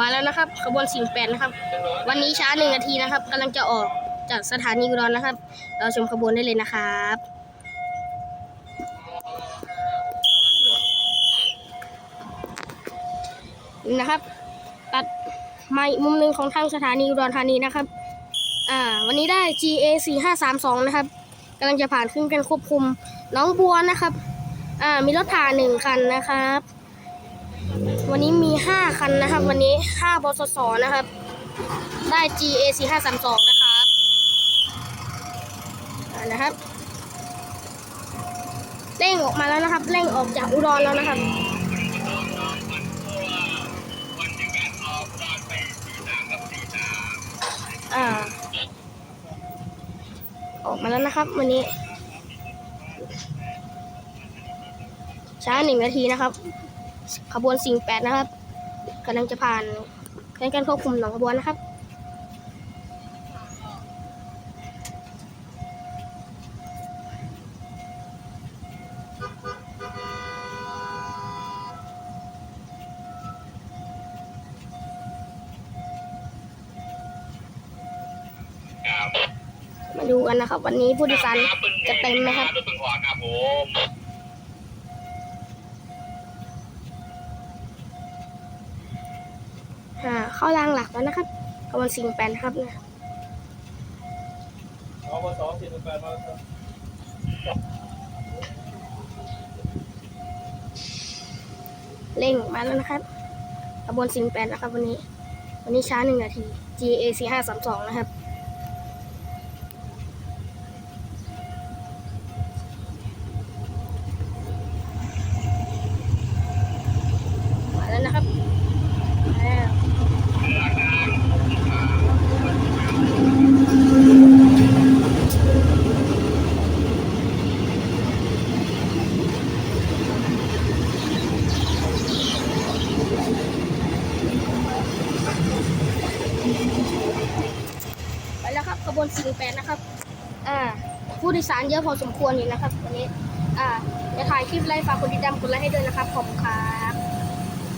มาแล้วนะครับ ขบวนสิงแปดนะครับ วันนี้ช้าหนึ่งนาทีนะครับกำลังจะออกจากสถานีอุดรนะครับ เราชมขบวนได้เลยนะครับนะครับ ตัดมามุมหนึ่งของทางสถานีอุดรธานีนะครับ อ่า วันนี้ได้ GA 4 5 3 2นะครับกำลังจะผ่านขึ้นกันควบคุมน้องบัวนะครับ อ่า มีรถผ่านหนึ่งคันนะครับ วันนี้มี 5 คันนะครับ วันนี้ 5บสสนะครับ ได้ GA 4 5 3 2นะครับอ่านะครับเร่งออกมาแล้วนะครับเร่งออกจากอุดรแล้วนะครับอ่าออกมาแล้วนะครับ วันนี้ ช้าหนึ่งนาทีนะครับ ขบวนสิ่งแปดนะครับกำลังจะผ่านการควบคุมหนองขบวนนะครับมาดูกันนะครับ วันนี้ผู้โดยสารจะเต็มไหมครับ เพิ่งออกครับผมอ่าเข้ารางหลักแล้วนะครับขบวนสิงแปนครับนะเอามาสองสี่หนึ่งแปดมาแล้วครับเร่งมาแล้วนะครับขบวนสิงแปนนะครับวันนี้ วันนี้ช้าหนึ่งนาที GAC ห้าสามสองนะครับ มาแล้วนะครับมาแล้ว ไปแล้วครับขบวนสิ่งแปดนะครับ อ่า ผู้โดยสารเยอะพอสมควรอยู่นะครับวันนี้ อ่าจะถ่ายคลิปไลฟ์ฝากกดติดตามกดไลค์ให้ด้วยนะครับ ขอบคุณครับ